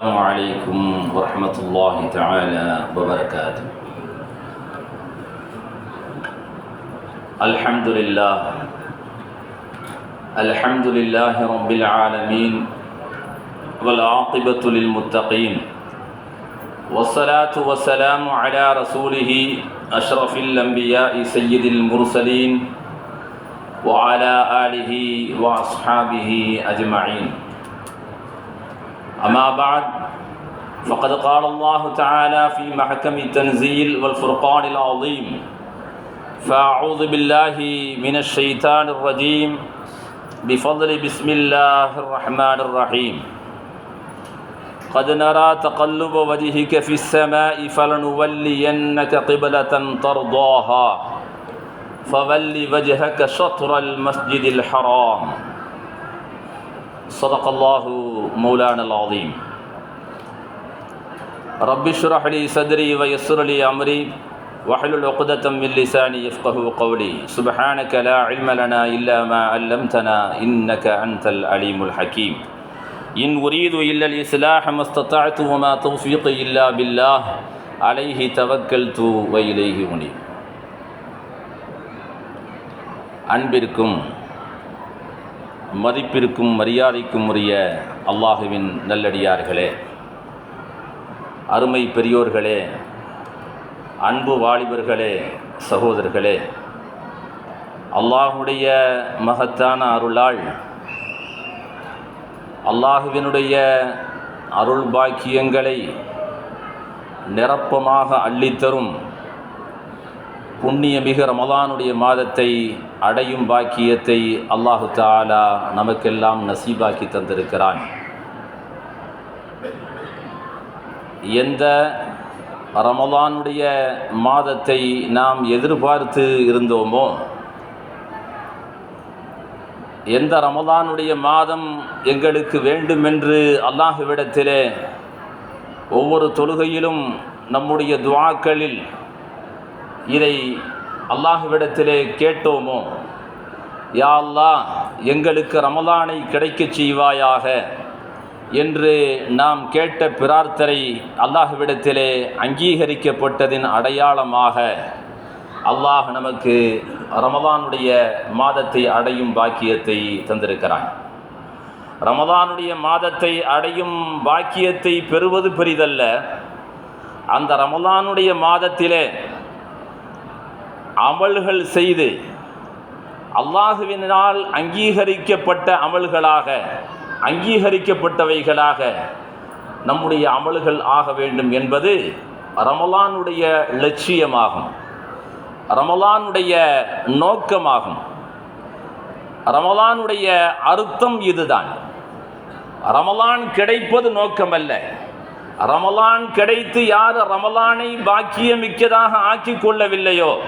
السلام عليكم ورحمة الله تعالى وبركاته. الحمد لله. الحمد لله رب العالمين والعاقبة للمتقين. والصلاة والسلام على رسوله أشرف الأنبياء سيد المرسلين وعلى آله وأصحابه أجمعين. أما بعد فقد قال الله تعالى في محكم التنزيل والفرقان العظيم فأعوذ بالله من الشيطان الرجيم بفضل بسم الله الرحمن الرحيم. قد نرى تقلب وجهك في السماء فلنولينك قبلة ترضاها فول وجهك شطر المسجد الحرام. صدق الله مولانا العظيم رب اشرح لي صدري ويسر لي أمري واحلل عقدة من لساني يفقه قولي سبحانك لا علم لنا إلا ما علمتنا إنك أنت العليم الحكيم إن أريد إلا الإصلاح ما استطعت وما توفيقي إلا بالله عليه توكلت وإليه أنيب அன்பிற்கும் மதிப்பிற்கும் மரியாதைக்கும் உரிய அல்லாஹுவின் நல்லடியார்களே அருமை பெரியோர்களே அன்பு வாலிபர்களே சகோதரர்களே அல்லாஹுடைய மகத்தான அருளால் அல்லாஹுவினுடைய அருள் பாக்கியங்களை நிரப்பமாக அள்ளித்தரும் புண்ணியமிகு ரமலானுடைய மாதத்தை அடையும் பாக்கியத்தை அல்லாஹு தாலா நமக்கெல்லாம் நசீபாக்கி தந்திருக்கிறான். எந்த ரமலானுடைய மாதத்தை நாம் எதிர்பார்த்து இருந்தோமோ எந்த ரமலானுடைய மாதம் எங்களுக்கு வேண்டுமென்று அல்லாஹுவிடத்திலே ஒவ்வொரு தொழுகையிலும் நம்முடைய துவாக்களில் இதை அல்லாஹுவிடத்திலே கேட்டோமோ? யா அல்லாஹ் எங்களுக்கு ரமலானை கிடைக்கச் செய்வாயாக என்று நாம் கேட்ட பிரார்த்தனை அல்லாஹுவிடத்திலே அங்கீகரிக்கப்பட்டதின் அடையாளமாக அல்லாஹ் நமக்கு ரமலானுடைய மாதத்தை அடையும் பாக்கியத்தை தந்திருக்கிறான். ரமலானுடைய மாதத்தை அடையும் பாக்கியத்தை பெறுவது பெரிதல்ல. அந்த ரமலானுடைய மாதத்திலே அமல்கள் செய்து அல்லாஹுவினால் அங்கீகரிக்கப்பட்ட அமல்களாக அங்கீகரிக்கப்பட்டவைகளாக நம்முடைய அமல்கள் ஆக வேண்டும் என்பது ரமலானுடைய லட்சியமாகும். ரமலானுடைய நோக்கமாகும். ரமலானுடைய அர்த்தம் இதுதான். ரமலான் கிடைப்பது நோக்கமல்ல. ரமலான் கிடைத்து யார் ரமலானை பாக்கியமிக்கதாக ஆக்கி கொள்ளவில்லையோ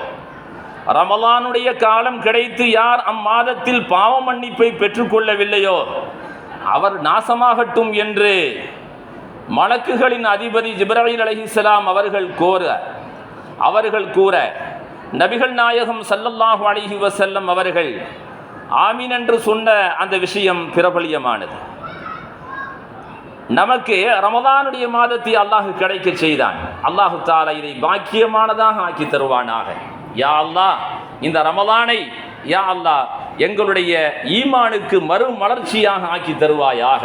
ரமலானுடைய காலம் கிடைத்து யார் அம்மாதத்தில் பாவ மன்னிப்பை பெற்றுக்கொள்ளவில்லையோ அவர் நாசமாகட்டும் என்று மலக்குகளின் அதிபதி ஜிப்ராஹில் அலஹிஸ்லாம் அவர்கள் கோர அவர்கள் கூற நபிகள் நாயகம் சல்லல்லாஹு அலிஹி வசல்லம் அவர்கள் ஆமீன் என்று சொன்ன அந்த விஷயம் பிரபலியமானது. நமக்கு ரமதானுடைய மாதத்தை அல்லாஹு கிடைக்க செய்தான். அல்லாஹு தாலா இதை பாக்கியமானதாக ஆக்கி தருவானாக. யா அல்லா இந்த ரமலானை யா அல்லா எங்களுடைய ஈமானுக்கு மறுமலர்ச்சியாக ஆக்கி தருவாயாக.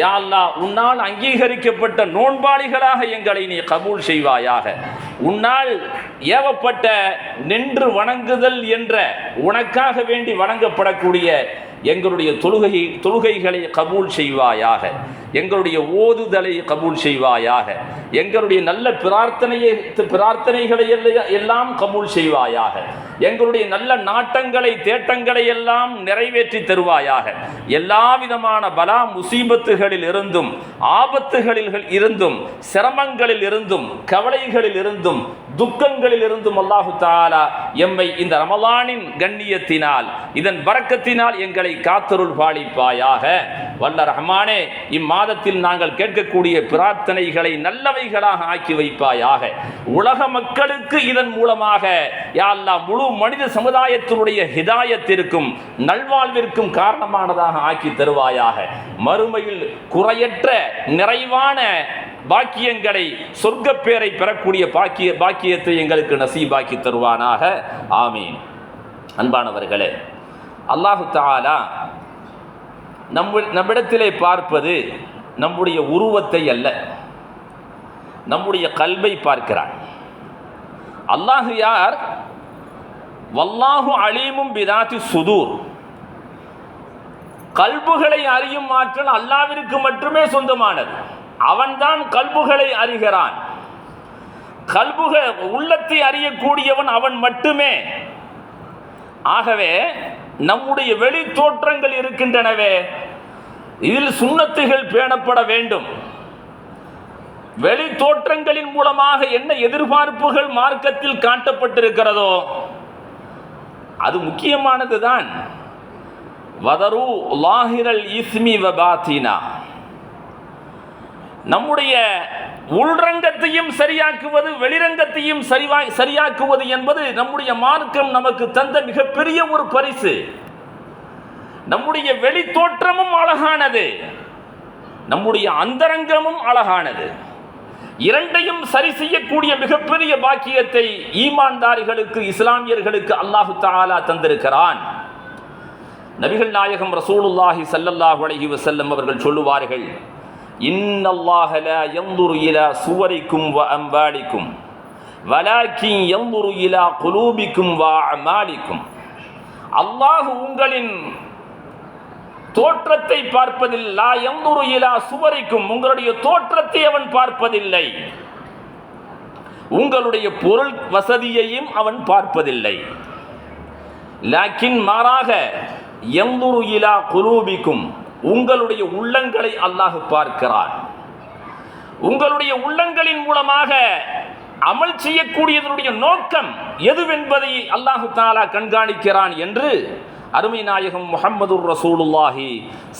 யா அல்லா உன்னால் அங்கீகரிக்கப்பட்ட நோன்பாளிகளாக எங்களை நீ கபூல் செய்வாயாக. உன்னால் ஏவப்பட்ட நின்று வணங்குதல் என்ற உனக்காக வேண்டி வணங்கப்படக்கூடிய எங்களுடைய தொழுகை தொழுகைகளை கபூல் செய்வாயாக. எங்களுடைய ஓதுதலை கபூல் செய்வாயாக. எங்களுடைய நல்ல பிரார்த்தனையை பிரார்த்தனைகளை எல்லாம் கபூல் செய்வாயாக. எங்களுடைய நல்ல நாட்டங்களை தேட்டங்களை எல்லாம் நிறைவேற்றி தருவாயாக. எல்லா விதமான பலா முசீபத்துகளில் இருந்தும் ஆபத்துகளில் இருந்தும் சிரமங்களில் இருந்தும் கவலைகளில் இருந்தும் துக்கங்களில் இருந்தும் அல்லாஹு தாலா எம்மை இந்த ரமலானின் கண்ணியத்தினால் இதன் வரக்கத்தினால் எங்களை காத்தருள் பாலிப்பாயாக வல்ல ரஹ்மானே மாதத்தில் நாங்கள் கேட்கக்கூடிய பிரார்த்தனைகளை நல்லவைகளாக ஆக்கி வைப்பாயாக. உலக மக்களுக்கு இதன் மூலமாக யாழ்லா முழு மனித சமுதாயத்தினுடைய ஹிதாயத்திற்கும் நல்வாழ்விற்கும் காரணமானதாக ஆக்கி தருவாயாக. மறுமையில் குறையற்ற நிறைவான பாக்கியங்களை சொர்க்கப் பேரை பெறக்கூடிய பாக்கிய பாக்கியத்தை எங்களுக்கு நசீபாக்கி தருவானாக. ஆமீன். அன்பானவர்களே அல்லாஹு தாலா நம்ம நம்மிடத்திலே பார்ப்பது நம்முடைய உருவத்தை அல்ல. நம்முடைய கல்வை பார்க்கிறான். அல்லாஹு யார்? வல்லாஹு அலீமும் பிதாத்தி சுதூர். கல்புகளை அறியும் ஆற்றல் அல்லாவிற்கு மட்டுமே சொந்தமானது. அவன்தான் கல்புகளை அறிகிறான். கல்புக உள்ளத்தை அறியக்கூடியவன் அவன் மட்டுமே. ஆகவே நம்முடைய வெளித்தோற்றங்கள் இருக்கின்றனவே. இதில் சுண்ணத்துகள் பேணப்பட வேண்டும். வெளி தோற்றங்களின் மூலமாக என்ன எதிர்பார்ப்புகள் மார்க்கத்தில் காட்டப்பட்டிருக்கிறதோ அது முக்கியமானது தான் வதரு லாஹிரல் இஸ்மி வபாத்தினா. நம்முடைய உள்ரங்கத்தையும் சரியாக்குவது வெளிரங்கத்தையும் சரிவா சரியாக்குவது என்பது நம்முடைய மார்க்கம் நமக்கு தந்த மிகப்பெரிய ஒரு பரிசு. நம்முடைய வெளி தோற்றமும் அழகானது. நம்முடைய அந்தரங்கமும் அழகானது. இரண்டையும் சரி செய்யக்கூடிய மிகப்பெரிய பாக்கியத்தை ஈமான்தாரிகளுக்கு இஸ்லாமியர்களுக்கு அல்லாஹு தாலா தந்திருக்கிறான். நபிகள் நாயகம் ரசூலுல்லாஹி சல்லல்லாஹு அலஹி வசல்லம் அவர்கள் சொல்லுவார்கள் இன்னல்லாஹ லா இலா சுவரிக்கும் வ அம்வாலிக்கும் வலாக்கின் யன்துரு இலா குலூபிக்கும் வ அமாலிக்கும். அல்லாஹு உங்களின் தோற்றத்தை பார்ப்பதில் லா யன்துரு இலா சுவரிக்கும். உங்களுடைய தோற்றத்தை அவன் பார்ப்பதில்லை. உங்களுடைய பொருள் வசதியையும் அவன் பார்ப்பதில்லை. லாக்கின் மாறாக எந்தொரு இலா குலூபிக்கும். உங்களுடைய உள்ளங்களை அல்லாஹ் பார்க்கிறான். உங்களுடைய உள்ளங்களின் மூலமாக அமல் செய்யக்கூடியதனுடைய நோக்கம் எதுவென்பதை அல்லாஹு தாலா கண்காணிக்கிறான் என்று அருமை நாயகம் முகமது ரசூலுல்லாஹி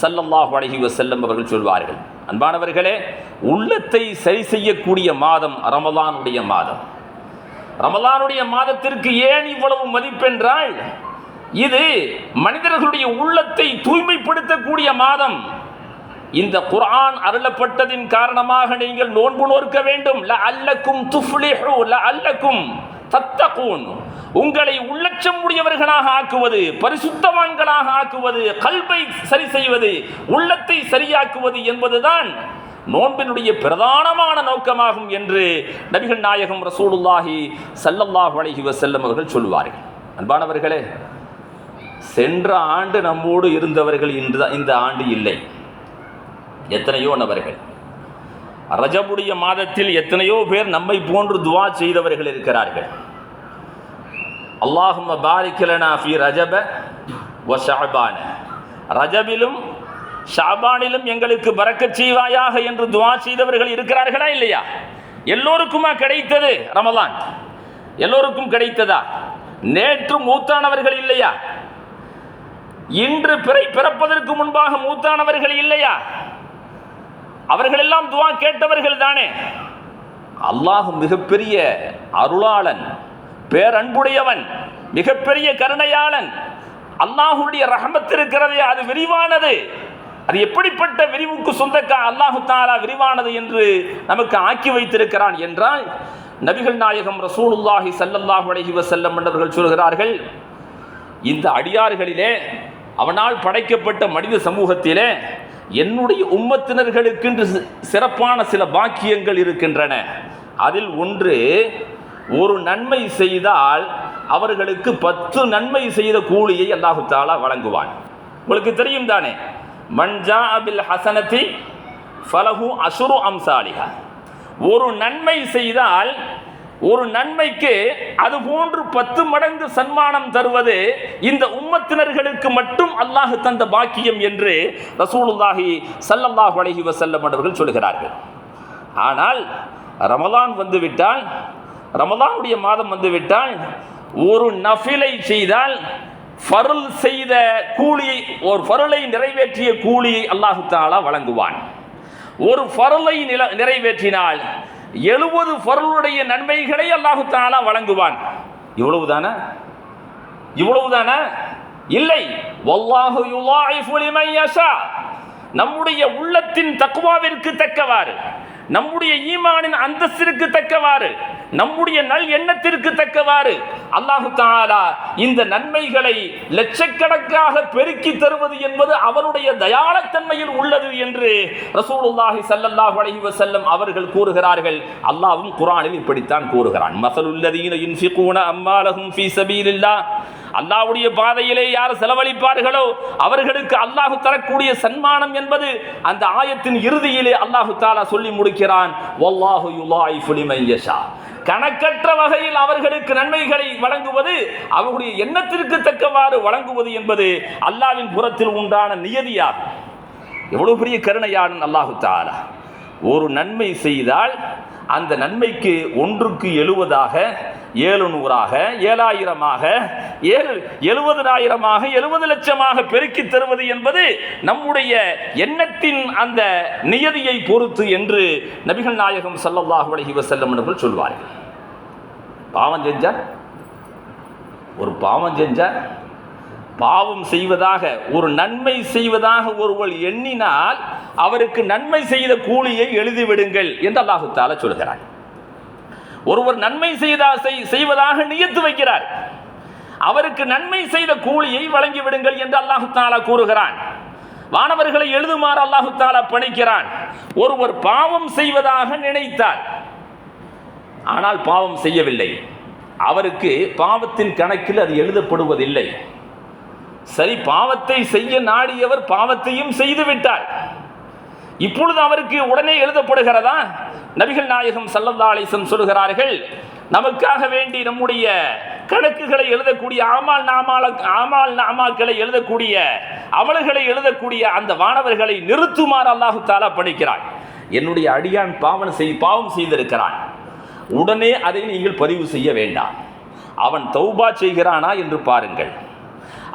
சல்லல்லாஹ் அலைஹி வசல்லம் அவர்கள் சொல்வார்கள். அன்பானவர்களே உள்ளத்தை சரி செய்யக்கூடிய மாதம் ரமலானுடைய மாதம். ரமலானுடைய மாதத்திற்கு ஏன் இவ்வளவு மதிப்பென்றால் இது மனிதர்களுடைய உள்ளத்தை தூய்மைப்படுத்தக்கூடிய மாதம். இந்த குரான் அருளப்பட்டதின் காரணமாக நீங்கள் நோன்பு நோக்க வேண்டும். ல அல்லக்கும் துஃப்லிஹு ல அல்லக்கும் தத்தகூன். உங்களை உள்ளச்சம் உடையவர்களாக ஆக்குவது பரிசுத்தவான்களாக ஆக்குவது கல்வை சரி செய்வது உள்ளத்தை சரியாக்குவது என்பதுதான் நோன்பினுடைய பிரதானமான நோக்கமாகும் என்று நபிகள் நாயகம் ரசூலுல்லாஹி சல்லல்லாஹு அலைஹி வஸல்லம் அவர்கள் சொல்வார்கள். அன்பானவர்களே சென்ற ஆண்டு நம்மோடு இருந்தவர்கள் இன்று இந்த ஆண்டு இல்லை. எத்தனையோ நபர்கள். ரஜபுடைய மாதத்தில் எத்தனையோ பேர் நம்மை போன்று துவா செய்தவர்கள் இருக்கிறார்கள். அல்லாஹும் பாரிக்கலனா ஃபி ரஜப வ ஷஅபான ரஜபிலும் ஷாபானிலும் எங்களுக்கு பறக்க செய்வாயாக என்று துவா செய்தவர்கள் இருக்கிறார்களா இல்லையா? எல்லோருக்குமா கிடைத்தது ரமலான்? எல்லோருக்கும் கிடைத்ததா? நேற்று மூத்தானவர்கள் இல்லையா? இன்று பிறை பிறப்பதற்கு முன்பாக மூத்தானவர்கள் இல்லையா? அவர்களெல்லாம் துவா கேட்டவர்கள் தானே. அல்லாஹ் மிகப்பெரிய அருளாளன் பேரன்புடையவன் மிகப்பெரிய கருணையாளன். அல்லாஹுடைய ரஹமத் இருக்கிறதே அது விரிவானது. அது எப்படிப்பட்ட விரிவுக்கு சொந்தக்கா அல்லாஹு தாலா விரிவானது என்று நமக்கு ஆக்கி வைத்திருக்கிறான் என்றால் நபிகள் நாயகம் ரசூலுல்லாஹி சல்லல்லாஹு அலஹி வசல்லம் என்றவர்கள் சொல்கிறார்கள் இந்த அடியார்களிலே அவனால் படைக்கப்பட்ட மனித சமூகத்திலே என்னுடைய உம்மத்தினர்களுக்கென்று சிறப்பான சில பாக்கியங்கள் இருக்கின்றன. அதில் ஒன்று ஒரு நன்மை செய்தால் அவர்களுக்கு பத்து நன்மை செய்த கூலியை அல்லாஹு தாலா வழங்குவான். உங்களுக்கு தெரியும் தானே? மன்ஜா அபில் ஹசனத்தி ஃபலஹு அசுரு அம்சாலிஹா. ஒரு நன்மை செய்தால் ஒரு நன்மைக்கு அது போன்று பத்து மடங்கு சன்மானம் தருவது இந்த உம்மத்தினர்களுக்கு மட்டும் அல்லாஹு தந்த பாக்கியம் என்று ரசூலுல்லாஹி சல்லல்லாஹு அலைஹி வசல்லம் அவர்கள் சொல்கிறார்கள். ஆனால் ரமலான் வந்துவிட்டால் ரமதானுடைய மாதம் வந்துவிட்டால் ஒரு நஃபிலை செய்தால் ஃபருள் செய்த கூலியை ஒரு ஃபருளை நிறைவேற்றிய கூலியை அல்லாஹு தாலா வழங்குவான். ஒரு ஃபருளை நில நிறைவேற்றினால் எழுபது பொருளுடைய நன்மைகளை அல்லாஹு தாலா வழங்குவான். இவ்வளவு தானே இல்லை. வல்லாஹு யுலாயிஃபு யஷா. நம்முடைய உள்ளத்தின் தக்குவாவிற்கு தக்கவாறு நம்முடைய ஈமானின் அந்தஸ்திற்கு தக்கவாறு நம்முடைய நல் எண்ணத்திற்கு தக்கவாறு அல்லாஹு தாலா இந்த நன்மைகளை லட்சக்கணக்காக பெருக்கி தருவது என்பது அவனுடைய தயாளத்தன்மையில் உள்ளது என்று ரசூலுல்லாஹி ஸல்லல்லாஹு அலைஹி வஸல்லம் அவர்கள் கூறுகிறார்கள். அல்லாஹ்வும் குரானில் இப்படித்தான் கூறுகிறான். மஸலுல்லதீன யுன்ஃபிகூன அம்மாலஹும் ஃபீ சபீலில்லாஹ். அல்லாஹ்வுடைய பாதையிலே யார் செலவழிப்பார்களோ அவர்களுக்கு அல்லாஹ் தரக்கூடிய சன்மானம் என்பது அந்த ஆயத்தின் இறுதியிலே அல்லாஹு தாலா சொல்லி முடிக்கிறான். வல்லாஹு யுலாயிஃபு லிமன் யஷா. கணக்கற்ற வகையில் அவர்களுக்கு நன்மைகளை வழங்குவது அவர்களுடைய எண்ணத்திற்கு தக்கவாறு வழங்குவது என்பது அல்லாவின் புறத்தில் உண்டான நியதியாகும். எவ்வளவு பெரிய கருணையாளன் அல்லாஹு தாலா ஒரு நன்மை செய்தால் அந்த நன்மைக்கு ஒன்றுக்கு எழுவதாக ஏழு நூறாக ஏழாயிரமாக ஏழு எழுபதாயிரமாக எழுபது லட்சமாக பெருக்கி தருவது என்பது நம்முடைய எண்ணத்தின் அந்த நியதியை பொறுத்து என்று நபிகள் நாயகம் ஸல்லல்லாஹு அலஹி வசல்லம் அவர்கள் சொல்வார்கள். பாவம் செஞ்சார்? ஒரு பாவம் செஞ்சார்? பாவம் செய்வதாக ஒரு நன்மை செய்வதாக ஒருவர் எண்ணினால் அவருக்கு நன்மை செய்த கூலியை எழுதிவிடுங்கள் என்று அல்லாஹுத்தால சொல்கிறார் ஒருவர் நன்மை செய்தா செய்- செய்வதாக நியத்து வைக்கிறார். அவருக்கு நன்மை செய்த கூலியை வழங்கிவிடுங்கள் என்று அல்லாஹு தாலா கூறுகிறான். வானவர்களை எழுதுமாறு அல்லாஹு தாலா பணிக்கிறான். ஒருவர் பாவம் செய்வதாக நினைத்தார். ஆனால் பாவம் செய்யவில்லை. அவருக்கு பாவத்தின் கணக்கில் அது எழுதப்படுவதில்லை. சரி பாவத்தை செய்ய நாடியவர் பாவத்தையும் செய்து விட்டார் இப்பொழுது அவருக்கு உடனே எழுதப்படுகிறதா? நபிகள் நாயகம் சல்லல்லா அலிசம் சொல்கிறார்கள் நமக்காக வேண்டி நம்முடைய கணக்குகளை எழுதக்கூடிய ஆமால் நாமால ஆமால் நாமாக்களை எழுதக்கூடிய அமல்களை எழுதக்கூடிய அந்த வானவர்களை நிறுத்துமாறு அல்லாஹு தாலா பணிக்கிறான் என்னுடைய அடியான் பாவம் செய் பாவம் செய்திருக்கிறான். உடனே அதை நீங்கள் பதிவு செய்ய வேண்டாம். அவன் தௌபா செய்கிறானா என்று பாருங்கள்.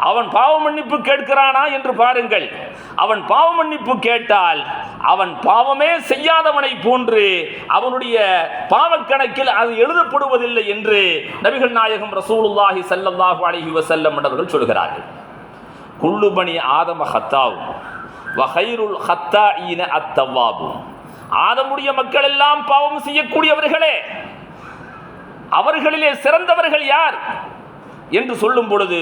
அவன் பாவ மன்னிப்பு கேட்கிறானா என்று பாருங்கள். அவன் பாவ மன்னிப்பு கேட்டால் அவன் பாவமே செய்யாதவனை போன்று அவனுடைய பாவக்கணக்கில் அது எழுதப்படுவதில்லை என்று நபிகள் நாயகம் ரசூலுல்லாஹி ஸல்லல்லாஹு அலைஹி வசல்லம் என்றவர்கள் சொல்கிறார்கள். குள்ளுபணி ஆதம ஹத்தாவும் வஹைருல் ஹத்தாஈன அத்தவாபும் ஆதமுடைய மக்கள் எல்லாம் பாவம் செய்யக்கூடியவர்களே. அவர்களிலே சிறந்தவர்கள் யார்? என்று சொல்லும் பொழுது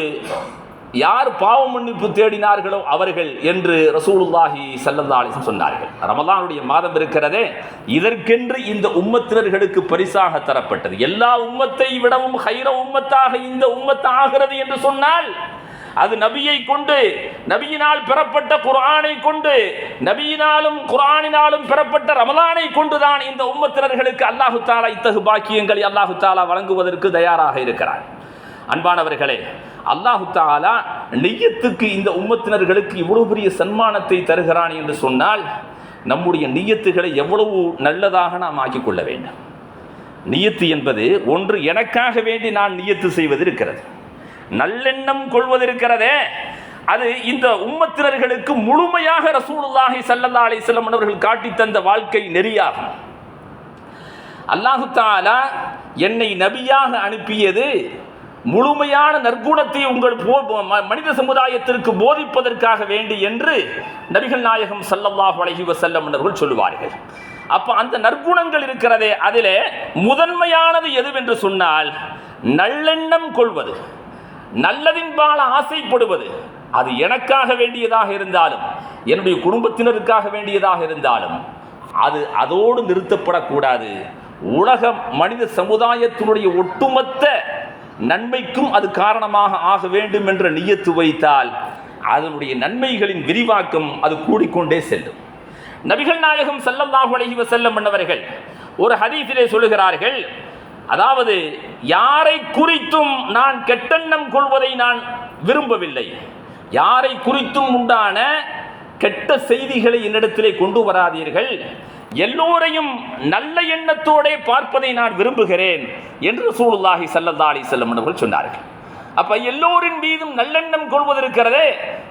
யார் பாவ மன்னிப்பு தேடினார்களோ அவர்கள் என்று ரசூலுல்லாஹி சல்லந்தாலிசம் சொன்னார்கள். ரமலானுடைய மாதம் இருக்கிறதே இதற்கென்று இந்த உம்மத்தினர்களுக்கு பரிசாக தரப்பட்டது. எல்லா உம்மத்தை விடவும் ஹைர உம்மத்தாக இந்த உம்மத்து ஆகிறது என்று சொன்னால் அது நபியை கொண்டு நபியினால் பெறப்பட்ட குரானை கொண்டு நபியினாலும் குரானினாலும் பெறப்பட்ட ரமலானை கொண்டுதான் இந்த உம்மத்தினர்களுக்கு அல்லாஹு தாலா இத்தகு பாக்கியங்களை அல்லாஹு தாலா வழங்குவதற்கு தயாராக இருக்கிறார் அன்பானவர்களே அல்லாஹு தாலா நெய்யத்துக்கு இந்த உம்மத்தினர்களுக்கு இவ்வளவு பெரிய சன்மானத்தை தருகிறான் என்று சொன்னால் நம்முடைய நீயத்துகளை எவ்வளவு நல்லதாக நாம் ஆக்கிக்கொள்ள வேண்டும். நியத்து என்பது ஒன்று எனக்காக வேண்டி நான் நியத்து செய்வது இருக்கிறது. நல்லெண்ணம் கொள்வது இருக்கிறதே. அது இந்த உம்மத்தினர்களுக்கு முழுமையாக ரசூலுல்லாஹி சல்லல்லா அலைஹி வஸல்லம் அவர்கள் காட்டி தந்த வாழ்க்கை நெறியாகும். அல்லாஹு தாலா என்னை நபியாக அனுப்பியது முழுமையான நற்குணத்தை உங்கள் ம- மனித சமுதாயத்திற்கு போதிப்பதற்காக வேண்டி என்று நபிகள் நாயகம் ஸல்லல்லாஹு அலைஹி செல்லம் அவர்கள் சொல்லுவார்கள். அப்போ அந்த நற்குணங்கள் இருக்கிறதே அதிலே முதன்மையானது எதுவென்று சொன்னால் நல்லெண்ணம் கொள்வது நல்லதின்பால் ஆசைப்படுவது அது எனக்காக வேண்டியதாக இருந்தாலும் என்னுடைய குடும்பத்தினருக்காக வேண்டியதாக இருந்தாலும் அது அதோடு நிறுத்தப்படக்கூடாது. உலக மனித சமுதாயத்தினுடைய ஒட்டுமொத்த நன்மைக்கும் அது காரணமாக ஆக வேண்டும் என்ற நியத்து வைத்தால் அதனுடைய நன்மைகளின் விரிவாக்கம் அது கூடிக்கொண்டே செல்லும். நபிகள் நாயகம் ஸல்லல்லாஹு அலைஹி வஸல்லம் என்னவர்கள் ஒரு ஹதீஸிலே சொல்லுகிறார்கள் அதாவது யாரை குறித்தும் நான் கெட்டெண்ணம் கொள்வதை நான் விரும்பவில்லை. யாரை குறித்தும் உண்டான கெட்ட செய்திகளை என்னிடத்திலே கொண்டு வராதீர்கள். எல்லோரையும் நல்ல எண்ணத்தோடே பார்ப்பதை நான் விரும்புகிறேன் என்று சூழலாகி செல்லதாடி செல்லும் அவர்கள் சொன்னார்கள். அப்ப எல்லோரின் மீதும் நல்லெண்ணம் கொள்வதற்கிறதே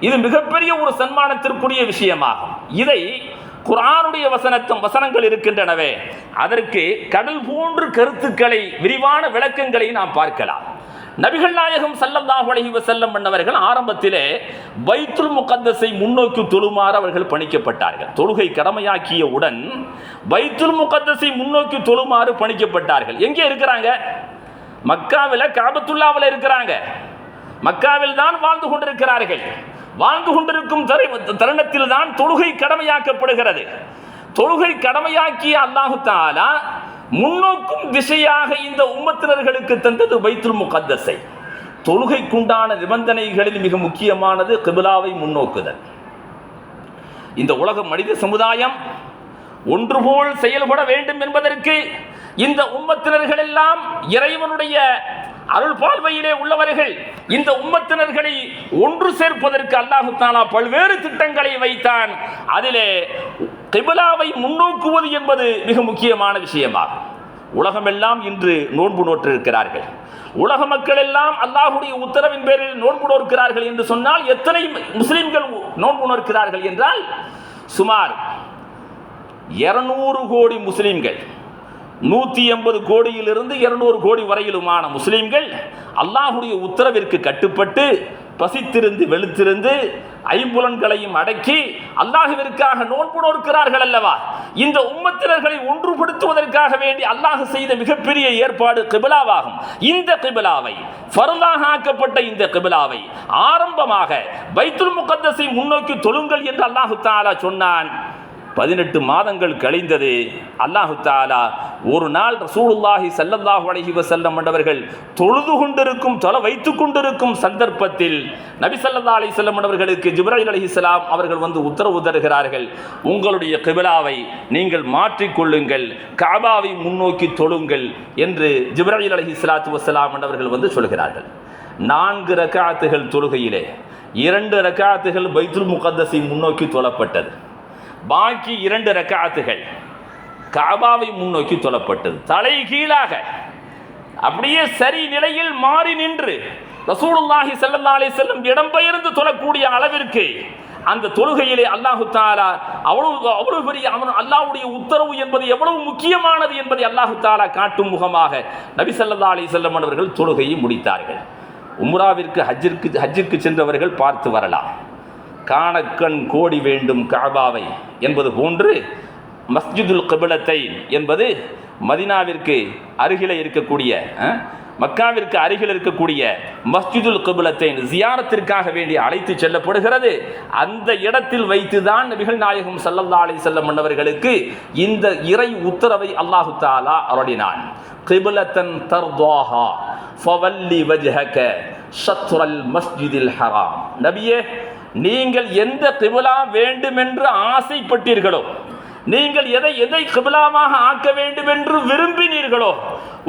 இது மிகப்பெரிய ஒரு சன்மானத்திற்குரிய விஷயமாகும். இதை குரானுடைய வசனத்தும் வசனங்கள் இருக்கின்றனவே. அதற்கு கடல் போன்று கருத்துக்களை விரிவான விளக்கங்களை நாம் பார்க்கலாம். நபிகள் நாயகம் ஸல்லல்லாஹு அலைஹி செல்லம் பண்ணவர்கள் ஆரம்பத்திலே பைத்துல் முகத்தஸை முன்னோக்கி தொழுமாறு அவர்கள் பணிக்கப்பட்டார்கள். தொழுகை கடமையாக்கியவுடன் பைத்துல் முகத்தஸை முன்னோக்கி தொழுமாறு பணிக்கப்பட்டார்கள். எங்கே இருக்கிறாங்க? மக்காவில் காபத்துல்லாவில் இருக்கிறாங்க. மக்காவில் தான் வாழ்ந்து கொண்டிருக்கிறார்கள். வாழ்ந்து கொண்டிருக்கும் தருணத்தில் தான் தொழுகை கடமையாக்கப்படுகிறது. தொழுகை கடமையாக்கிய அல்லாஹு தாலா முன்னோக்கும் திசையாக இந்த உம்மத்தினர்களுக்கு தந்தது பைத்துல் முகத்தஸை. தொழுகைக்குண்டான நிபந்தனைகளில் மிக முக்கியமானது கிபிலாவை முன்னோக்குதல். இந்த உலக மனித சமுதாயம் ஒன்றுபோல் செயல்பட வேண்டும் என்பதற்கு இந்த உம்மத்தினர்கள் எல்லாம் இறைவனுடைய அருள் பார்வையிலே உள்ளவர்கள் இந்த உம்மத்தினர்களை ஒன்று சேர்ப்பதற்கு அல்லாஹு தாலா பல்வேறு திட்டங்களை வைத்தான். அதிலே கிபிலாவை முன்னோக்குவது என்பது மிக முக்கியமான விஷயமாகும். உலகமெல்லாம் இன்று நோன்பு நோற்றிருக்கிறார்கள். உலக மக்கள் எல்லாம் அல்லாஹுடைய உத்தரவின் பேரில் நோன்பு நோக்கிறார்கள் என்று சொன்னால் எத்தனை முஸ்லிம்கள் நோன்பு நோக்கிறார்கள் என்றால் சுமார் இருநூறு கோடி முஸ்லிம்கள் நூற்றி எண்பது கோடியிலிருந்து இருநூறு கோடி வரையிலுமான முஸ்லீம்கள் அல்லாஹுடைய உத்தரவிற்கு கட்டுப்பட்டு பசித்திருந்து வெளுத்திருந்து ஐம்புலன்களையும் அடக்கி அல்லாஹுவிற்காக நோன்பு நோக்கிறார்கள் அல்லவா? இந்த உம்மத்தினர்களை ஒன்றுபடுத்துவதற்காக வேண்டி அல்லாஹ் செய்த மிகப்பெரிய ஏற்பாடு கிபிலாவாகும். இந்த கிபிலாவை ஃபருதாக ஆக்கப்பட்ட இந்த கிபிலாவை ஆரம்பமாக பைத்துல் முகத்தஸை முன்னோக்கி தொழுங்கள் என்று அல்லாஹு தாலா சொன்னான். பதினெட்டு மாதங்கள் கழிந்தது அல்லாஹு தாலா ஒரு நாள் ரசூலுல்லாஹி சல்லல்லாஹு அலைஹி வஸல்லம் மண்டவர்கள் தொழுது கொண்டிருக்கும் தொலை வைத்து கொண்டிருக்கும் சந்தர்ப்பத்தில் நபி சல்லா அலி செல்லம் மண்டவர்களுக்கு ஜிப்ராயில் அலைஹிஸ்ஸலாம் அவர்கள் வந்து உத்தரவு தருகிறார்கள். உங்களுடைய கிபிலாவை நீங்கள் மாற்றிக்கொள்ளுங்கள் காபாவை முன்னோக்கி தொழுங்கள் என்று ஜிப்ராயில் அலைஹிஸ்ஸலாத்து வசலாம் மண்டவர்கள் வந்து சொல்கிறார்கள். நான்கு ரக்காத்துகள் தொழுகையிலே இரண்டு ரக்காத்துகள் பைத்துல் முகத்தஸை முன்னோக்கி தொழப்பட்டது. பாக்கி இரண்டு ரக்காத்துகள். காபாவை முன்னோக்கி தொழப்பட்டது தலை கீழாக. அப்படியே சரி நிலையில் மாறி நின்று ரசூலுல்லாஹி செல்லந்தாலே செல்லும் இடம்பெயர்ந்து தொழக்கூடிய அளவிற்கு அந்த தொழுகையிலே அல்லாஹு தாலா அவ்வளவு அவ்வளவு பெரிய அவன் அல்லாஹ்வுடைய உத்தரவு என்பது எவ்வளவு முக்கியமானது என்பதை அல்லாஹு தாலா காட்டும் முகமாக நபி சல்லா அலி செல்லம் அவர்கள் தொழுகையை முடித்தார்கள். உம்ராவிற்கு ஹஜ்ஜிற்கு ஹஜ்ஜிற்கு சென்றவர்கள் பார்த்து வரலாம். காணக்கண் கோடி வேண்டும் காபாவை என்பது போன்று மஸ்ஜிதுல் கிபிலத்தை என்பது மதினாவிற்கு அருகில் இருக்கக்கூடிய மக்காவிற்கு அருகில் இருக்கக்கூடிய மஸ்ஜிதுல் கபுலத்தை ஜியாரத்திற்காக வேண்டி அழைத்து செல்லப்படுகிறது. அந்த இடத்தில் வைத்துதான் நபிகள் நாயகம் சல்லல்லா அலி செல்லம் மன்னவர்களுக்கு இந்த இறை உத்தரவை அல்லாஹு தாலா அருளினான். கிபுலத்தன் தர்தாஹா ஃபவல்லி வஜ்ஹக ஷத்ரல் மஸ்ஜிதில் ஹராம். நபியே நீங்கள் எந்த கிபிலா வேண்டுமென்று ஆசைப்பட்டீர்களோ நீங்கள் எதை எதை கிபிலாவாக ஆக்க வேண்டும் என்று விரும்பினீர்களோ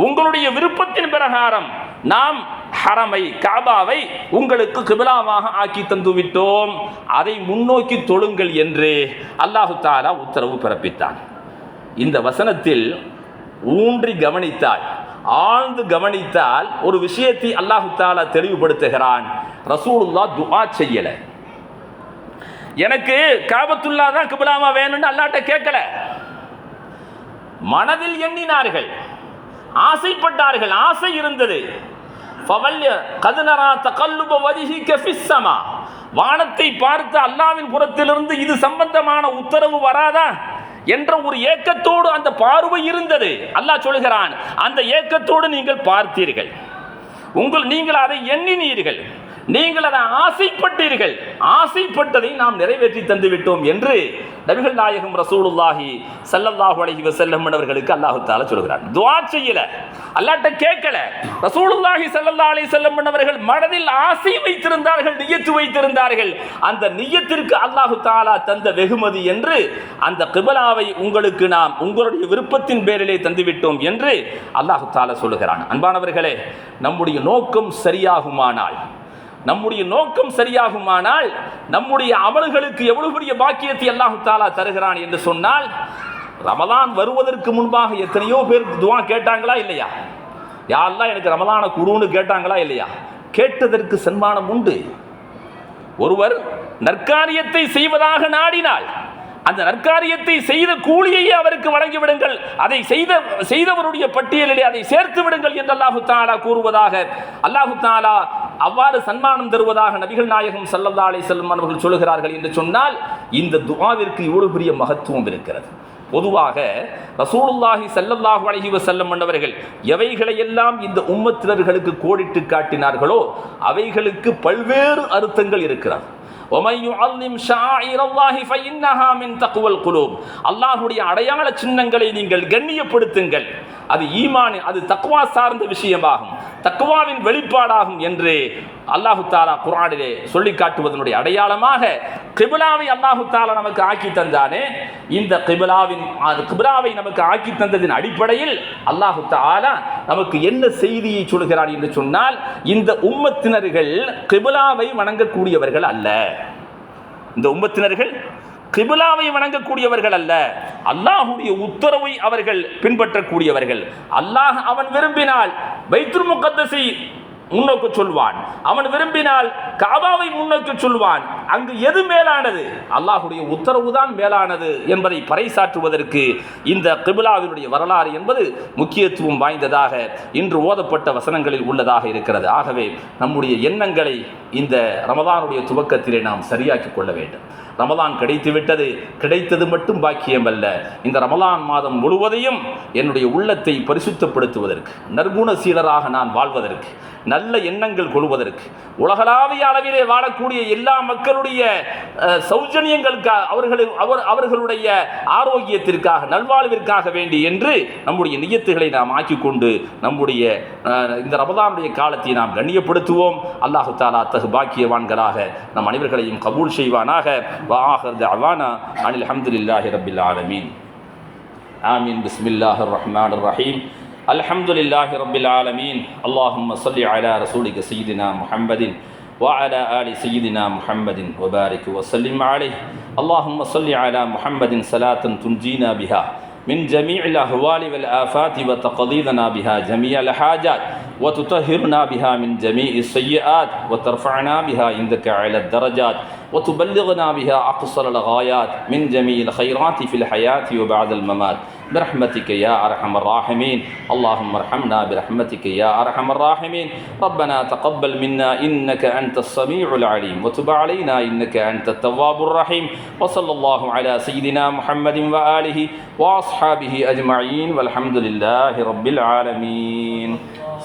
உங்களுடைய விருப்பத்தின் பிரகாரம் நாம் ஹரமை காபாவை உங்களுக்கு கிபிலாவாக ஆக்கி தந்துவிட்டோம் அதை முன்னோக்கி தொழுங்கள் என்று அல்லாஹு தாலா உத்தரவு பிறப்பித்தான் இந்த வசனத்தில் ஊன்றி கவனித்தால் ஆழ்ந்து கவனித்தால் ஒரு விஷயத்தை அல்லாஹு தாலா தெளிவுபடுத்துகிறான். ரசூலுல்லா துஆ செய்யலை. எனக்கு காபத்துல்லா தான் கிபிலாமா வேணும்னு அல்லாட்ட கேட்கல. மனதில் எண்ணினார்கள். ஆசைப்பட்டார்கள். ஆசை இருந்தது. வானத்தை பார்த்து அல்லாவின் புறத்திலிருந்து இது சம்பந்தமான உத்தரவு வராதா என்ற ஒரு ஏக்கத்தோடு அந்த பார்வை இருந்தது. அல்லாஹ் சொல்கிறான் அந்த ஏக்கத்தோடு நீங்கள் பார்த்தீர்கள். உங்கள் நீங்கள் அதை எண்ணினீர்கள். நீங்கள் அதை ஆசைப்பட்டீர்கள். ஆசைப்பட்டதை நாம் நிறைவேற்றி தந்து விட்டோம் என்று நபிகள் நாயகம் ரசூலுல்லாஹி சல்லல்லாஹு அலஹி வசல்லம் அவர்களுக்கு அல்லாஹு தால சொல்கிறார் துவா செய்யல. அல்லாட்ட கேட்கல. ரசூலுல்லாஹி சல்லல்லா அலி செல்லம் அவர்கள் மனதில் ஆசை வைத்திருந்தார்கள் நியத்து வைத்திருந்தார்கள். அந்த நியத்திற்கு அல்லாஹு தாலா தந்த வெகுமதி என்று அந்த கிபலாவை உங்களுக்கு நாம் உங்களுடைய விருப்பத்தின் பேரிலே தந்துவிட்டோம் என்று அல்லாஹு தஆலா சொல்லுகிறான். அன்பானவர்களே நம்முடைய நோக்கம் சரியாகுமானால் நம்முடைய நோக்கம் சரியாகுமானால் நம்முடைய அமல்களுக்கு எவ்வளவு பெரிய பாக்கியத்தை அல்லாஹு தாலா தருகிறான் என்று சொன்னால் ரமலான் வருவதற்கு முன்பாக எத்தனையோ பேர் துவா கேட்டாங்களா இல்லையா? யாரெல்லாம் எனக்கு ரமலான குருன்னு கேட்டாங்களா இல்லையா? கேட்டதற்கு சன்மானம் உண்டு. ஒருவர் நற்காரியத்தை செய்வதாக நாடினால் அந்த நற்காரியத்தை செய்த கூலியையே அவருக்கு வழங்கிவிடுங்கள். அதை செய்த செய்தவருடைய பட்டியலிலே அதை சேர்த்து விடுங்கள் என்று அல்லாஹு தாலா கூறுவதாக. அல்லாஹு தாலா அவ்வாறு சன்மானம் தருவதாக நபிகள் நாயகம் சல்லல்லா அலி செல்லும் அவர்கள் சொல்லுகிறார்கள் என்று சொன்னால் இந்த துவாவிற்கு இவ்வளவு பெரிய மகத்துவம் இருக்கிறது. பொதுவாக ரசூலுல்லாஹி ஸல்லல்லாஹு அலைஹி வஸல்லம் என்பவர்கள் எவைகளையெல்லாம் இந்த உம்மத்தினர்களுக்கு கோடிட்டு காட்டினார்களோ அவைகளுக்கு பல்வேறு அர்த்தங்கள் இருக்கிறார். அல்லாஹுடைய அடையாள சின்னங்களை நீங்கள் கண்ணியப்படுத்துங்கள். அது ஈமான் அது தக்குவா சார்ந்த விஷயமாகும். தக்குவாவின் வெளிப்பாடாகும் என்று அல்லாஹு தாலா குரானிலே சொல்லி காட்டுவதனுடைய அடையாளமாக கிபிலாவை அல்லாஹு தாலா நமக்கு ஆக்கி தந்தானே. இந்த கிபிலாவின் அது கிபிலாவை நமக்கு ஆக்கி தந்ததின் அடிப்படையில் அல்லாஹு தாலா நமக்கு என்ன செய்தியை சொல்கிறார் என்று சொன்னால் இந்த உம்மத்தினர்கள் கிபிலாவை வணங்கக்கூடியவர்கள் அல்ல. இந்த உம்மத்தினர்கள் கிபிலாவை வணங்கக்கூடியவர்கள் அல்ல. அல்லாஹுடைய உத்தரவை அவர்கள் பின்பற்றக்கூடியவர்கள். அல்லாஹ் அவன் விரும்பினால் பைத்துல் முகத்தஸை முன்னோக்கு சொல்வான். அவன் விரும்பினால் காபாவை முன்னோக்கி சொல்வான். அங்கு எது மேலானது? அல்லாஹுடைய உத்தரவு தான் மேலானது என்பதை பறைசாற்றுவதற்கு இந்த கிபிலாவினுடைய வரலாறு என்பது முக்கியத்துவம் வாய்ந்ததாக இன்று ஓதப்பட்ட வசனங்களில் உள்ளதாக இருக்கிறது. ஆகவே நம்முடைய எண்ணங்களை இந்த ரமதானுடைய துவக்கத்திலே நாம் சரியாக்கிக் கொள்ள வேண்டும். ரமலான் கிடைத்து விட்டது. கிடைத்தது மட்டும் பாக்கியம் அல்ல இந்த ரமலான் மாதம் முழுவதையும் என்னுடைய உள்ளத்தை பரிசுத்தப்படுத்துவதற்கு நற்குணசீலராக நான் வாழ்வதற்கு நல்ல எண்ணங்கள் கொள்வதற்கு உலகளாவிய அளவிலே வாழக்கூடிய எல்லா மக்களுடைய சௌஜன்யங்களுக்காக அவர்களை அவர் அவர்களுடைய ஆரோக்கியத்திற்காக நல்வாழ்விற்காக வேண்டி என்று நம்முடைய நியத்துகளை நாம் ஆக்கிக்கொண்டு நம்முடைய இந்த ரமதானுடைய காலத்தை நாம் கண்ணியப்படுத்துவோம். அல்லாஹு தாலா அத்தகு பாக்கியவான்களாக நம் அனைவர்களையும் கபூல் செய்வானாக. وآخر دعوانا عن الحمد لله رب العالمين. آمين. بسم الله الرحمن الرحيم. الحمد لله رب العالمين. اللهم صل على رسولك سيدنا محمد وعلى آل سيدنا محمد وبارك وسلم عليه. اللهم صل على محمد صلاة تنجينا بها من جميع الأهوال والآفات وتقضينا بها جميع الحاجات. وتطهرنا بها من جميع السيئات وترفعنا بها عندك على الدرجات وتبلغنا بها أقصر الغايات من جميع الخيرات في الحياة وبعد الممات. برحمتك يا أرحم الراحمين. اللهم ارحمنا برحمتك يا أرحم الراحمين. ربنا تقبل منا إنك أنت السميع العليم وتب علينا إنك أنت التواب الرحيم. وصلى الله على سيدنا محمد وآله وأصحابه أجمعين والحمد لله رب العالمين.